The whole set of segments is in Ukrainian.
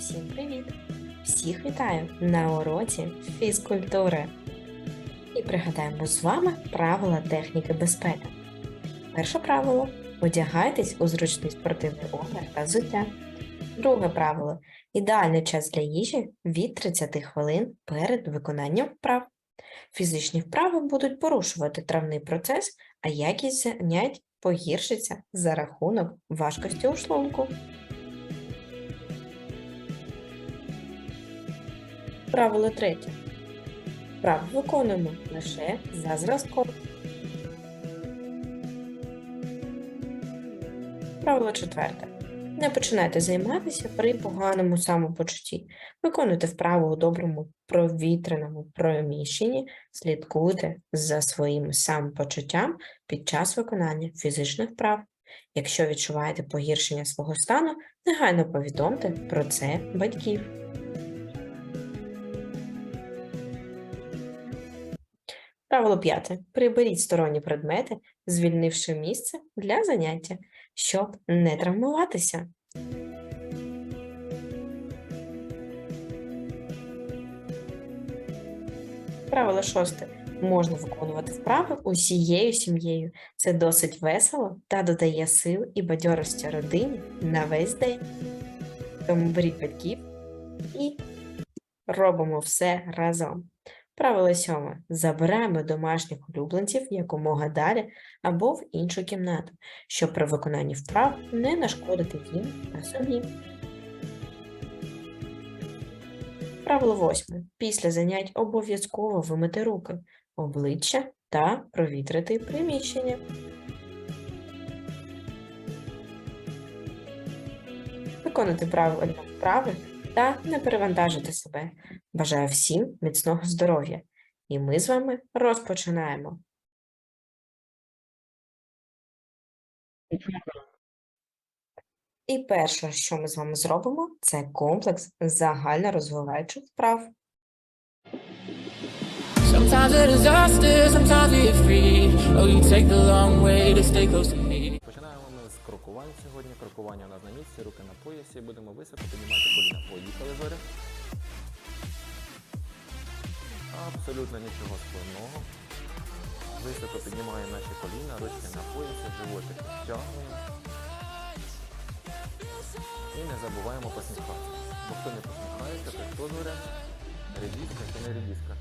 Усім привіт! Всіх вітаю на уроці фізкультури. І пригадаємо з вами правила техніки безпеки. Перше правило одягайтесь у зручний спортивний одяг та взуття. Друге правило ідеальний час для їжі від 30 хвилин перед виконанням вправ. Фізичні вправи будуть порушувати травний процес, а якість занять погіршиться за рахунок важкості у шлунку. Правило третє. Вправи виконуємо лише за зразком. Правило четверте. Не починайте займатися при поганому самопочутті. Виконуйте вправу у доброму провітряному приміщенні, слідкуйте за своїм самопочуттям під час виконання фізичних вправ. Якщо відчуваєте погіршення свого стану, негайно повідомте про це батьків. Правило п'яте. Приберіть сторонні предмети, звільнивши місце для заняття, щоб не травмуватися. Правило шосте. Можна виконувати вправи усією сім'єю. Це досить весело та додає сил і бадьорості родині на весь день. Тому беріть батьків і робимо все разом. Правило сьоме. Забираємо домашніх улюбленців якомога далі або в іншу кімнату, щоб при виконанні вправ не нашкодити їм та собі. Правило восьме. Після занять обов'язково вимити руки, обличчя та провітрити приміщення. Виконати правильно вправи та не перевантажити себе. Бажаю всім міцного здоров'я. І ми з вами розпочинаємо. І перше, що ми з вами зробимо, це комплекс загальнорозвиваючих вправ. Sometimes a disaster, sometimes we are free. Oh, you take the long way to stay close сьогодні. У нас на місці, руки на поясі. Будемо високо піднімати коліна. Поїхали зоря. Абсолютно нічого складного. Високо піднімаємо наші коліна, ручки на поясі, животик підтягуємо. І не забуваємо посміхатися. Бо хто не посміхається, то хто зоря? Редіска чи не to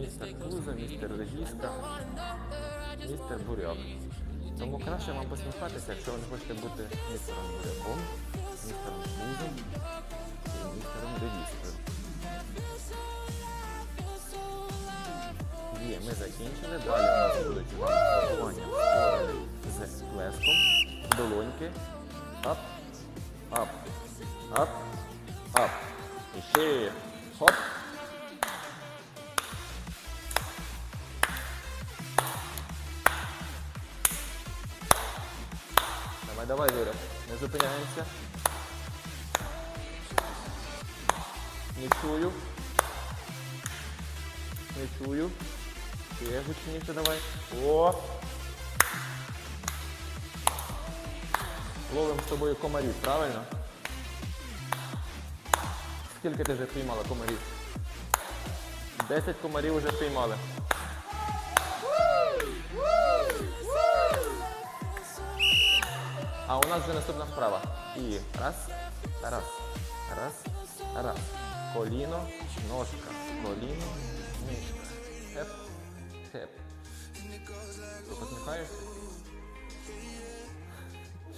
Містер Куза, містер Редіска, містер Буряк. Тому краще вам посміхатися, якщо ви не хочете бути містером Буряком, містером бузом і містером девіскою. Є, ми закінчили. Далі Давай, давай, Юра, не зупиняємося. Не чую. Не чую. Ще гучніше давай. О! Ловимо з тобою комарів, правильно? Скільки ти вже піймала комарів? Десять комарів вже піймали. У нас вже наступна вправа. І раз, раз, раз, раз. Коліно, ножка, коліно, ніжка. Хеп, хеп. Ти посміхаєшся?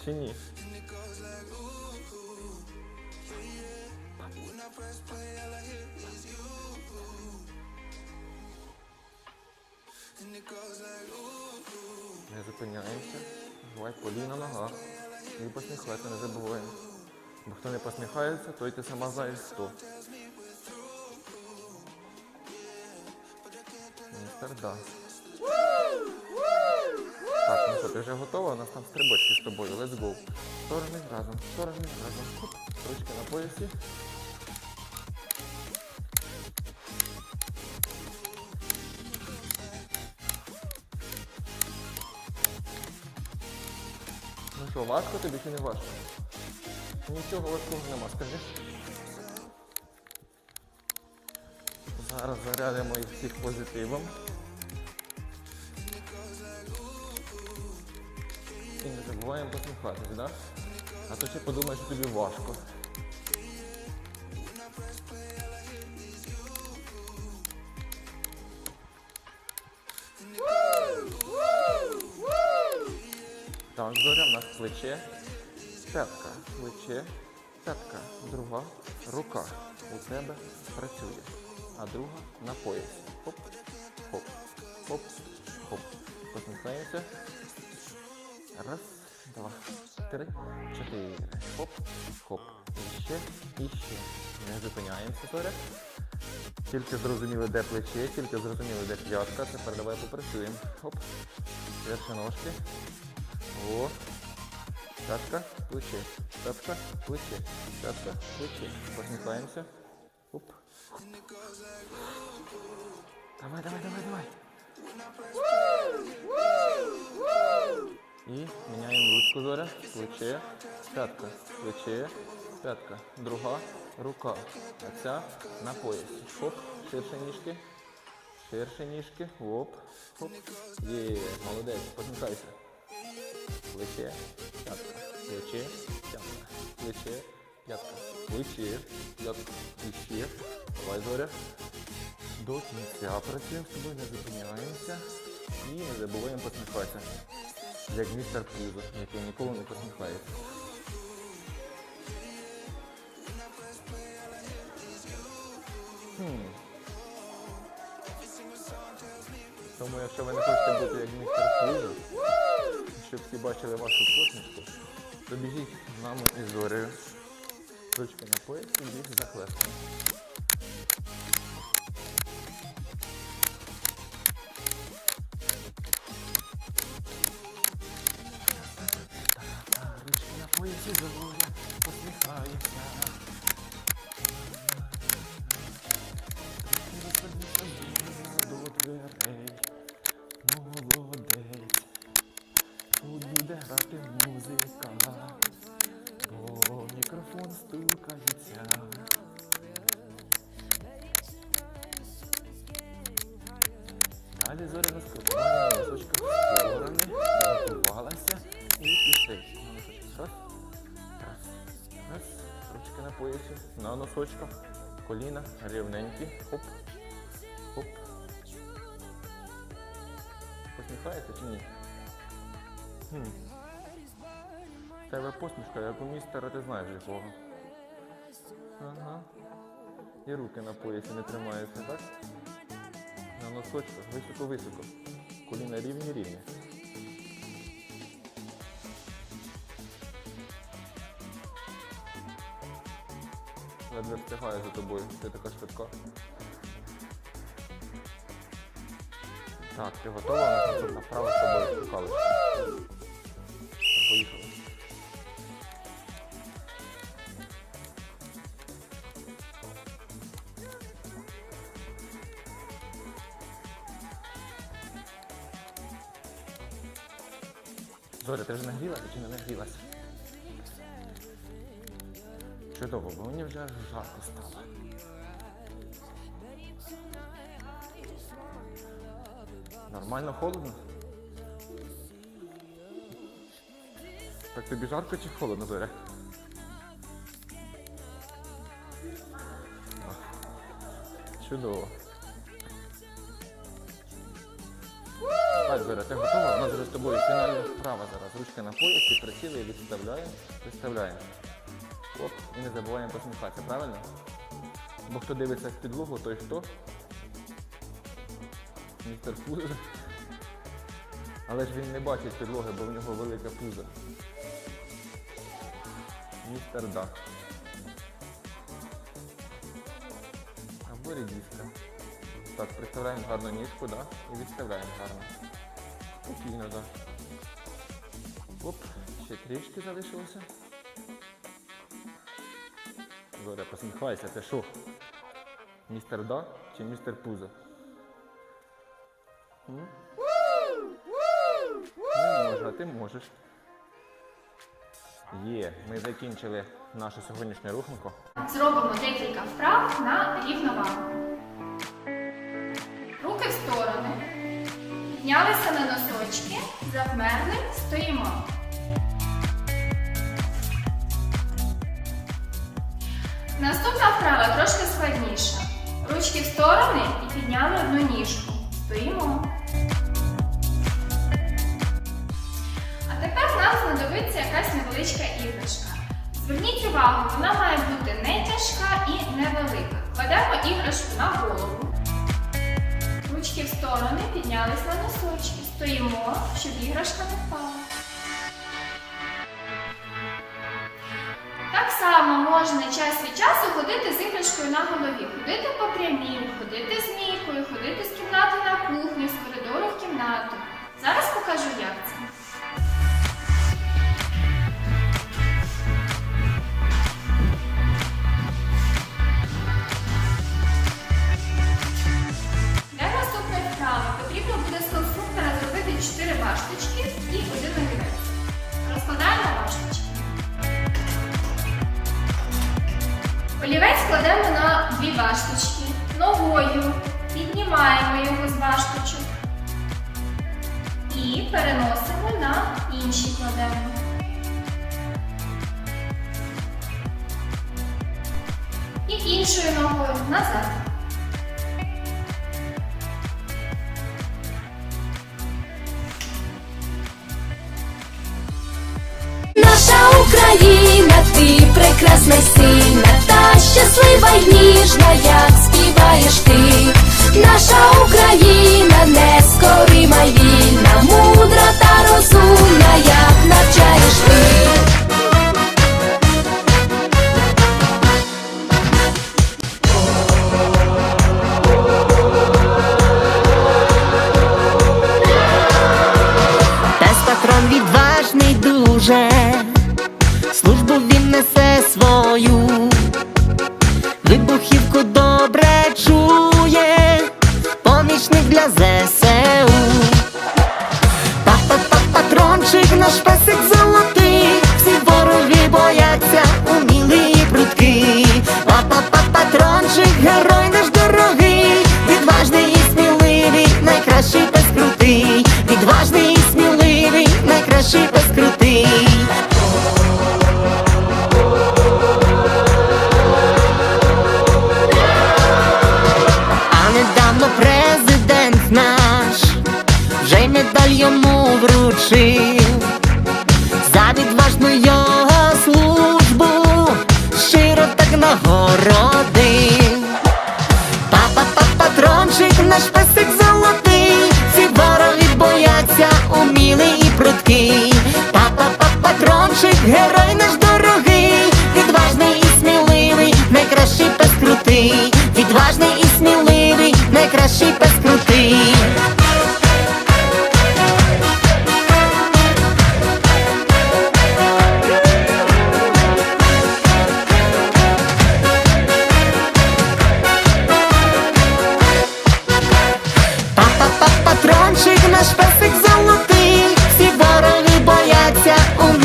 Чи ні? Не зупиняємося. Бувай коліна нога. І посміхатися, не забуваємо. Бо хто не посміхається, той ти сама знаєш хто. Містер. Так, ну що, ти вже готова? У нас там стрибочки з тобою. Let's go. Сторони разом, сторони разом. Ручки на поясі. Що, важко тобі чи не важко? Нічого важкого нема, скажи. Зараз зарядимо їх всіх позитивом. І не забуваємо посміхатись, да? А то ще подумаєш, що тобі важко. Плече, п'ятка, плече, п'ятка, друга, рука у тебе працює, а друга на поясі. Хоп, хоп, хоп, хоп. Посміхаємося. Раз, два, три, чотири. Хоп, хоп. І ще, і ще. Не зупиняємося зоря. Тільки зрозуміли, де плече, тільки зрозуміли, де п'ятка. Тепер давай попрацюємо. Хоп. Перші ножки. О. Пятка, плече. Пятка, плече. Пятка, плече. Посміхаємося. Оп. Давай, давай, давай, давай. І міняємо ручку зоря. Плече. Пятка, плече. Пятка. Друга. Рука. А ця на поясі. Хоп. Ширше ніжки. Ширше ніжки. Оп. Хоп. Є, молодець. Посміхайся. Плече, плече, п'ятка, плече, п'ятка, плече, п'ятка, плече. Давай, Зоря. До кінця працюємо з тобою, не зупиняємося. І не забуваємо посміхатися. Як містер Пузо, який ніколи не посміхається. Тому якщо ви не хочете бути як містер Пузо, щоб всі бачили вашу посмішку, то біжіть з нами із зорею. Ручки на поясі, біг за хлестом. Ручки на поясі зоря, посміхається. На коліна рівненькі. Хоп, хоп. Посміхається чи ні? Хм. Тебе посмішка, як у містера, ти знаєш якого. Ага. І руки на поясі не тримаються, так? На носочках, високо-високо. Коліна рівні-рівні. Ледве встигаю за тобою, ти така швидка. Так, ти готова? Наступна вправа з тобою шукали. Поїхали. Зоря, ти вже нагрілася чи не нагрілася? Чудово, бо мені вже жарко стало. Нормально холодно? Так тобі жарко чи холодно, Зоря? Чудово. Так, Зоря, ти готова? У нас зараз з тобою фінальна вправа зараз. Ручка на поясі, приціли і відставляємо, виставляємо. Оп, і не забуваємо посміхатися, правильно? Бо хто дивиться в підлогу, той хто? Містер Пузо. Але ж він не бачить підлоги, бо в нього велика пузо. Містер Дак. Або рідіска. Так, представляємо гарну ніжку, да? І відставляємо гарно. Спокійно, так. Да. Оп, ще трішки залишилося. Зоря, посміхайся, це що? Містер Да чи містер Пузо? М? А ти можеш. Є, ми закінчили нашу сьогоднішню руханку. Зробимо декілька вправ на рівновагу. Руки в сторони. Піднялися на носочки, завмерли, стоїмо. Наступна вправа трошки складніша. Ручки в сторони і підняли одну ніжку. Стоїмо. А тепер нам знадобиться якась невеличка іграшка. Зверніть увагу, вона має бути не тяжка і невелика. Кладемо іграшку на голову. Ручки в сторони піднялись на носочки. Стоїмо, щоб іграшка не впала. Так само можна час від часу ходити з іграшкою на голові. Ходити по прямій, ходити з мійкою, ходити з кімнати на кухню, з коридору в кімнату. Зараз покажу, як це. Іншою ногою назад. Наша Україна, ти прекрасна сильна, та щаслива й ніжна, як співаєш ти. Наша Україна нескорима вільна, мудра та розумна, this. герой наш дорогий, відважний і сміливий, найкращий пес крутий, відважний і сміливий, найкращий пес крутий. Патрончик наш песик золотий, всі вороги бояться у